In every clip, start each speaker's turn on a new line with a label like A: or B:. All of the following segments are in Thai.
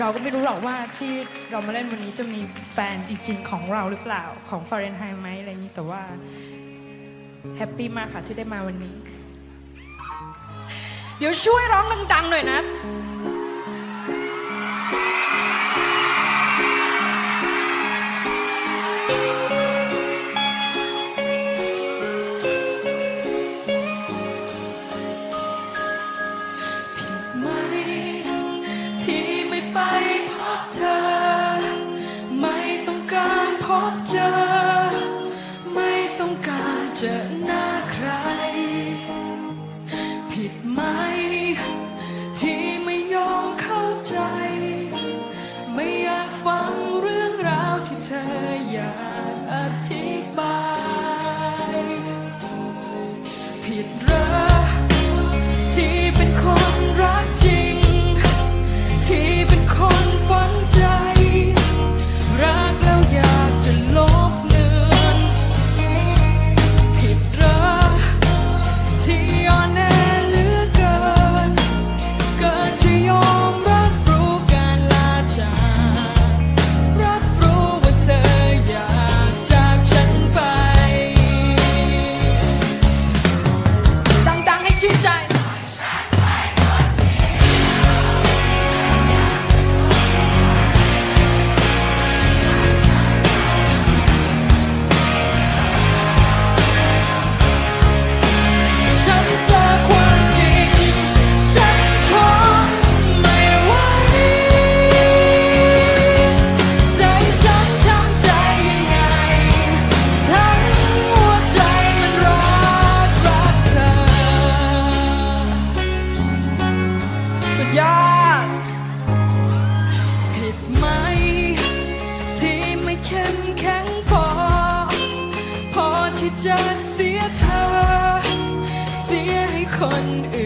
A: เราก็ไม่รู้หรอกว่าที่เรามาเล่นวันนี้จะมีแฟนจริง ๆ ของเราหรือเปล่าของฟ a เรนไฮไหมอะไรอย่างนี้แต่ว่าแฮปปี้มากค่ะที่ได้มาวันนี้ เดี๋ยวช่วยร้องดังๆหน่อยนะผิดไหมที่ เจอหน้าใคร ผิดไหม ที่ไม่ยอมเข้าใจ ไม่อยากฟังเรื่องราวที่เธออยากอธิบาย ผิดเหร ดัง ยอดผิดไหม ที่ไม่เข้มแข็งพอ พอที่จะเสียเธอ เสียให้คนอื่น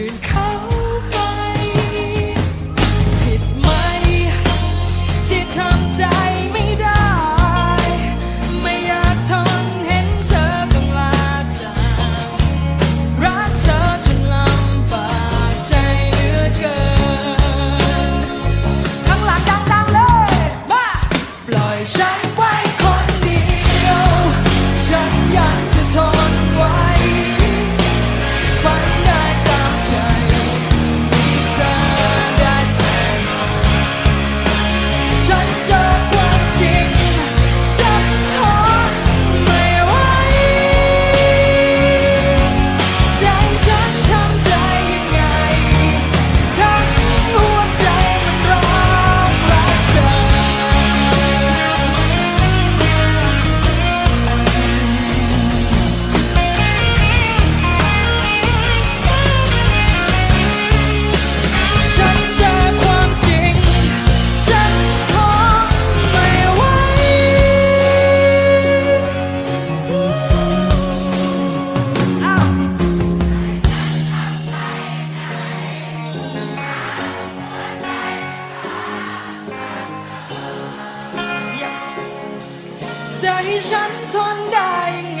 A: ใจฉันทนได้ยังไง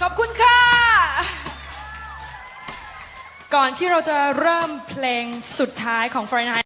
A: ขอบคุณค่ะ ก่อนที่เราจะเริ่มเพลงสุดท้ายของ f r i d a y Night